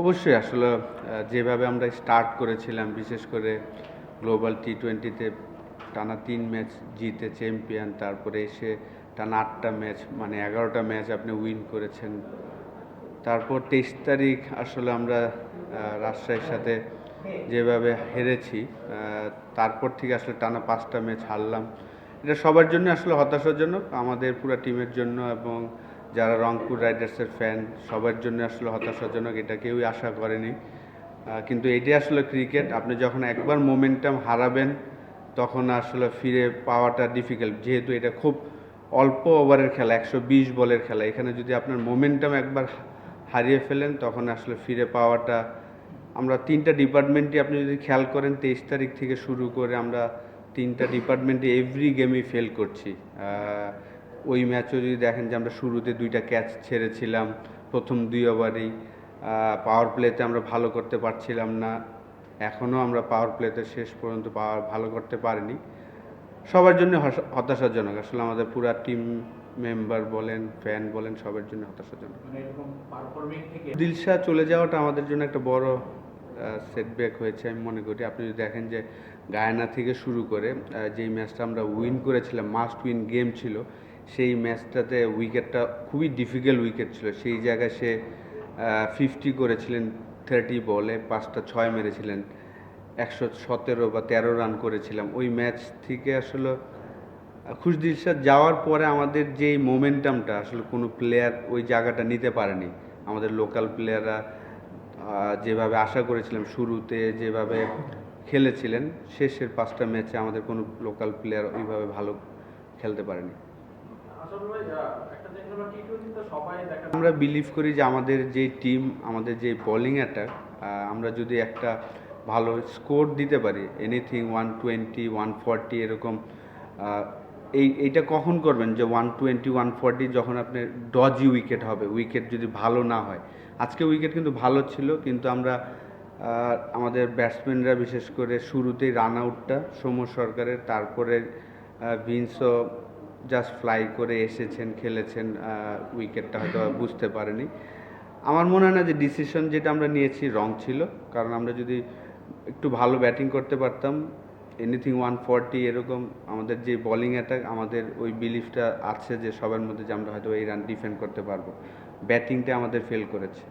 অবশ্যই আসলে যেভাবে আমরা স্টার্ট করেছিলাম, বিশেষ করে গ্লোবাল টি টোয়েন্টিতে টানা তিন ম্যাচ জিতে চ্যাম্পিয়ন তারপরে এসে টানা আটটা ম্যাচ মানে এগারোটা ম্যাচ আপনি উইন করেছেন। তারপর তেইশ তারিখ আসলে আমরা রাজশাহীর সাথে যেভাবে হেরেছি তারপর থেকে আসলে টানা পাঁচটা ম্যাচ হারলাম। এটা সবার জন্য আসলে হতাশার জন্য, আমাদের পুরো টিমের জন্য এবং যারা রংপুর রাইডার্সের ফ্যান, সবার জন্য আসলে হতাশাজনক, এটা কেউই আশা করেনি। কিন্তু এটাই আসলে ক্রিকেট, আপনি যখন একবার মোমেন্টাম হারাবেন, তখন আসলে ফিরে পাওয়াটা ডিফিকাল্ট যেহেতু এটা খুব অল্প ওভারের খেলা, একশো বিশ বলের খেলা, এখানে যদি আপনার মোমেন্টাম একবার হারিয়ে ফেলেন, তখন আসলে ফিরে পাওয়াটা, আমরা তিনটা ডিপার্টমেন্টই আপনি যদি খেয়াল করেন, তেইশ তারিখ থেকে শুরু করে আমরা তিনটা ডিপার্টমেন্টে এভরি গেমই ফেল করছি। ওই ম্যাচও যদি দেখেন যে আমরা শুরুতে দুইটা ক্যাচ ছেড়েছিলাম প্রথম দুই ওভারেই পাওয়ার প্লেতে আমরা ভালো করতে পারছিলাম না এখনও আমরা পাওয়ার প্লেতে শেষ পর্যন্ত পাওয়ার ভালো করতে পারিনি। সবার জন্য হতাশাজনক আসলে আমাদের পুরো টিম মেম্বার বলেন ফ্যান বলেন সবার জন্য হতাশাজনক। মানে দিলশা চলে যাওয়াটা আমাদের জন্য একটা বড় সেটব্যাক হয়েছে আমি মনে করি। আপনি যদি দেখেন যে গায়না থেকে শুরু করে যেই ম্যাচটা আমরা উইন করেছিলাম মাস্ট উইন গেম ছিল সেই ম্যাচটাতে উইকেটটা খুবই ডিফিকাল্ট উইকেট ছিল। সেই জায়গায় সে ফিফটি করেছিলেন থার্টি বলে, পাঁচটা ছয় মেরেছিলেন, একশো সতেরো বা তেরো রান করেছিলাম। ওই ম্যাচ থেকে আসলে খুশদিল শাহ যাওয়ার পরে আমাদের যেই মোমেন্টামটা আসলে কোনো প্লেয়ার ওই জায়গাটা নিতে পারেনি। আমাদের লোকাল প্লেয়াররা যেভাবে আশা করেছিলাম শুরুতে, যেভাবে খেলেছিলেন, শেষের পাঁচটা ম্যাচে আমাদের কোনো লোকাল প্লেয়ার ওইভাবে ভালো খেলতে পারেনি। আমরা বিলিভ করি যে আমাদের যে টিম আমাদের যে বোলিং অ্যাটাক আমরা যদি একটা ভালো স্কোর দিতে পারি anything one twenty one forty এরকম এই, এইটা কখন করবেন? যে ওয়ান টোয়েন্টি ওয়ান ফর্টি যখন আপনার ডজি উইকেট হবে উইকেট যদি ভালো না হয়। আজকে উইকেট কিন্তু ভালো ছিল, কিন্তু আমরা আমাদের ব্যাটসম্যানরা বিশেষ করে শুরুতেই রান আউটটা সৌম্য সরকারের, তারপরে ভিন্সও জাস্ট ফ্লাই করে এসেছেন, খেলেছেন উইকেটটা হয়তো বুঝতে পারেনি। আমার মনে হয় না যে ডিসিশন যেটা আমরা নিয়েছি রং ছিল। কারণ আমরা যদি একটু ভালো ব্যাটিং করতে পারতাম এনিথিং ওয়ান ফর্টি এরকম, আমাদের যে বোলিং অ্যাটাক আমাদের ওই বিলিফটা আছে যে সবার মধ্যে যে আমরা হয়তো এই রান ডিফেন্ড করতে পারব। ব্যাটিংটা আমাদের ফেল করেছে।